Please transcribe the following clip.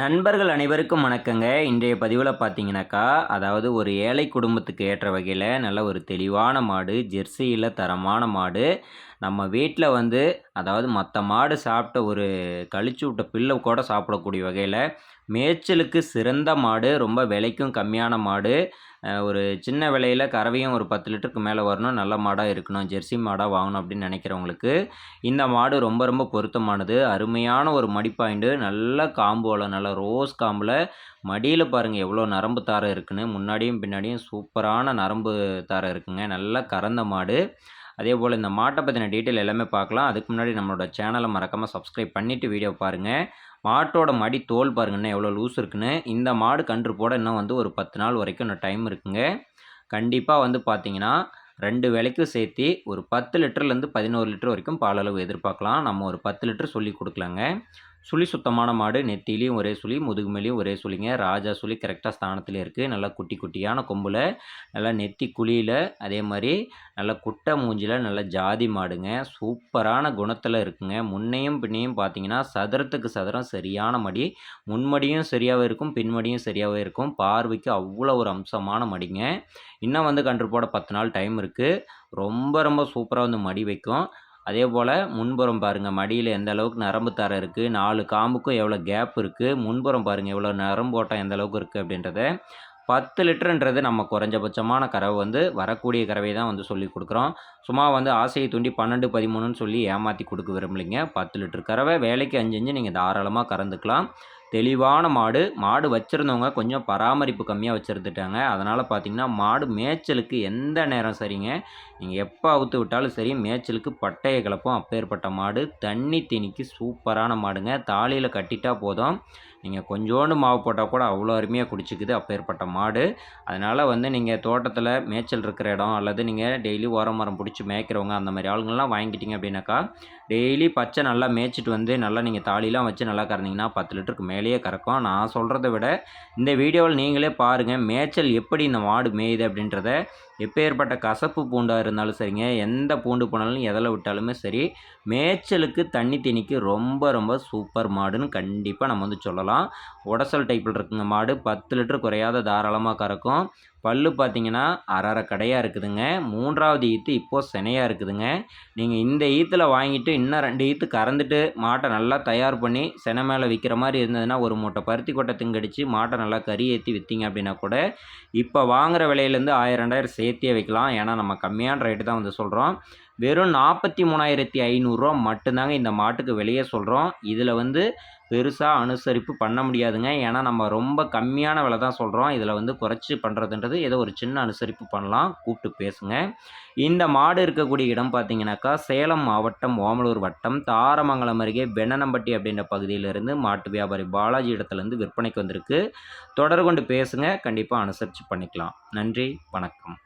நண்பர்கள் அனைவருக்கும் வணக்கங்க. இன்றைய பதிவில் பார்த்தீங்கன்னாக்கா அதாவது ஒரு ஏழை குடும்பத்துக்கு ஏற்ற வகையில் நல்ல ஒரு தெளிவான மாடு ஜெர்சியில் தரமான மாடு நம்ம வீட்டில் வந்து அதாவது மற்ற மாடு சாப்பிட்ட ஒரு கழிச்சு விட்ட பில்லை கூட சாப்பிடக்கூடிய வகையில் மேய்ச்சலுக்கு சிறந்த மாடு ரொம்ப விலைக்கும் கம்மியான மாடு ஒரு சின்ன விலையில் கறவையும் ஒரு பத்து லிட்டருக்கு மேலே வரணும் நல்ல மாடாக இருக்கணும் ஜெர்சி மாடாக வாங்கணும் அப்படின்னு நினைக்கிறவங்களுக்கு இந்த மாடு ரொம்ப ரொம்ப பொருத்தமானது. அருமையான ஒரு மடி பாயிண்ட்டு நல்ல காம்போவில் நல்ல ரோஸ் காம்பில் மடியில் பாருங்கள் எவ்வளோ நரம்பு தாரம் இருக்குன்னு முன்னாடியும் பின்னாடியும் சூப்பரான நரம்பு தாரம் இருக்குங்க நல்ல கறந்த மாடு. அதே போல் இந்த மாட்டை பற்றின டீட்டெயில் எல்லாமே பார்க்கலாம். அதுக்கு முன்னாடி நம்மளோட சேனலை மறக்காமல் சப்ஸ்கிரைப் பண்ணிவிட்டு வீடியோ பாருங்கள் மாட்டோட மடி தோல் பாருங்கன்னா எவ்வளோ லூஸ் இருக்குன்னு. இந்த மாடு கன்று போட இன்னும் வந்து ஒரு பத்து நாள் வரைக்கும் இன்னும் டைம் இருக்குங்க. கண்டிப்பாக வந்து பார்த்தீங்கன்னா ரெண்டு விலைக்கும் சேர்த்து ஒரு பத்து லிட்டர்லேருந்து பதினோரு லிட்டர் வரைக்கும் பாலளவு எதிர்பார்க்கலாம். நம்ம ஒரு பத்து லிட்டர் சொல்லி கொடுக்கலாங்க. சுழி சுத்தமான மாடு நெத்திலையும் ஒரே சுழி முதுகுமேலையும் ஒரே சுழிங்க. ராஜா சுழி கரெக்டாக ஸ்தானத்தில் இருக்குது நல்லா குட்டி குட்டியான கொம்பில் நல்லா நெத்தி குழியில் அதே மாதிரி நல்லா குட்டை மூஞ்சில் நல்ல ஜாதி மாடுங்க. சூப்பரான குணத்தில் இருக்குங்க. முன்னையும் பின்னையும் பார்த்தீங்கன்னா சதுரத்துக்கு சதுரம் சரியான மடி. முன்மடியும் சரியாகவே இருக்கும் பின்மடியும் சரியாகவே இருக்கும். பார்வைக்கு அவ்வளோ ஒரு அம்சமான மடிங்க. இன்னும் வந்து கன்று போட பத்து நாள் டைம் இருக்குது ரொம்ப ரொம்ப சூப்பராக வந்து மடி வைக்கும். அதே போல் முன்புறம் பாருங்கள் மடியில் எந்த அளவுக்கு நரம்பு தர இருக்குது நாலு காம்புக்கும் எவ்வளோ கேப் இருக்குது முன்புறம் பாருங்கள் எவ்வளோ நரம்பு ஓட்டம் எந்த அளவுக்கு இருக்குது அப்படின்றத பத்து லிட்டருன்றது நம்ம குறைஞ்சபட்சமான கறவை வந்து வரக்கூடிய கறவை தான் வந்து சொல்லி கொடுக்குறோம். சும்மா வந்து ஆசையை தூண்டி பன்னெண்டு பதிமூணுன்னு சொல்லி ஏமாற்றி கொடுக்க விரும்பலைங்க. பத்து லிட்டர் கறவை வேலைக்கு அஞ்சு அஞ்சு நீங்கள் தாராளமாக கறந்துக்கலாம். தெளிவான மாடு மாடு வச்சுருந்தவங்க கொஞ்சம் பராமரிப்பு கம்மியாக வச்சுருந்துட்டாங்க. அதனால் பார்த்திங்கன்னா மாடு மேய்ச்சலுக்கு எந்த நேரம் சரிங்க? நீங்கள் எப்போ அவுத்து விட்டாலும் சரி மேய்ச்சலுக்கு பட்டையை கிளப்பும் அப்பேற்பட்ட மாடு தண்ணி திணிக்கு சூப்பரான மாடுங்க. தாலியில் கட்டிட்டா போதும். நீங்கள் கொஞ்சோண்டு மாவு போட்டால் கூட அவ்வளோ அருமையாக குடிச்சிக்குது அப்பேற்பட்ட மாடு. அதனால் வந்து நீங்கள் தோட்டத்தில் மேய்ச்சல் இருக்கிற இடம் அல்லது நீங்கள் டெய்லி ஓரம் மரம் பிடிச்சி மேய்க்கிறவங்க அந்த மாதிரி ஆளுங்கள்லாம் வாங்கிட்டீங்க அப்படின்னாக்கா டெய்லி பச்சை நல்லா மேய்ச்சிட்டு வந்து நல்லா நீங்கள் தாலிலாம் வச்சு நல்லா கறந்தீங்கன்னா பத்து லிட்டருக்கு மேலேயே கறக்கும். நான் சொல்கிறத விட இந்த வீடியோவில் நீங்களே பாருங்கள் மேய்ச்சல் எப்படி இந்த மாடு மேயுது அப்படின்றத. எப்பேற்பட்ட கசப்பு பூண்டாக இருந்தாலும் சரிங்க எந்த பூண்டு போனாலும் எதில் விட்டாலுமே சரி மேய்ச்சலுக்கு தண்ணி திணிக்கு ரொம்ப ரொம்ப சூப்பர் மாடுன்னு கண்டிப்பாக நம்ம வந்து சொல்லலாம். உடசல் டைப்பில் இருக்குங்க மாடு பத்து லிட்டர் குறையாத தாராளமாக கறக்கும். பல்லு பார்த்தீங்கன்னா அரை கடையாக இருக்குதுங்க. மூன்றாவது ஈத்து இப்போது சினையாக இருக்குதுங்க. நீங்கள் இந்த ஈத்தில் வாங்கிட்டு இன்னும் ரெண்டு ஈத்து கறந்துட்டு மாட்டை நல்லா தயார் பண்ணி செனை மேலே விற்கிற மாதிரி இருந்ததுன்னா ஒரு மூட்டை பருத்தி கொட்டை திங்கடிச்சு மாட்டை நல்லா கறி ஏற்றி விற்றீங்க அப்படின்னா கூட இப்போ வாங்குகிற விலையிலேருந்து ஆயிரம் ரெண்டாயிரம் சேர்த்தியே வைக்கலாம். ஏன்னா நம்ம கம்மியான ரேட்டு தான் வந்து சொல்கிறோம் வெறும் நாற்பத்தி மூணாயிரத்தி ஐநூறுரூவா மட்டும்தாங்க இந்த மாட்டுக்கு வெளியே சொல்கிறோம் இதில் வந்து பெருசாக அனுசரிப்பு பண்ண முடியாதுங்க. ஏன்னா நம்ம ரொம்ப கம்மியான விலை தான் சொல்கிறோம் இதில் வந்து குறைச்சி பண்ணுறதுன்றது ஏதோ ஒரு சின்ன அனுசரிப்பு பண்ணலாம். கூப்பிட்டு பேசுங்க. இந்த மாடு இருக்கக்கூடிய இடம் பார்த்தீங்கன்னாக்கா சேலம் மாவட்டம் ஓமலூர் வட்டம் தாரமங்கலம் அருகே வெண்ணனம்பட்டி அப்படின்ற பகுதியிலிருந்து மாட்டு வியாபாரி பாலாஜி இடத்துலேருந்து விற்பனைக்கு வந்திருக்கு. தொடர்கொண்டு பேசுங்க. கண்டிப்பாக அனுசரித்து பண்ணிக்கலாம். நன்றி. வணக்கம்.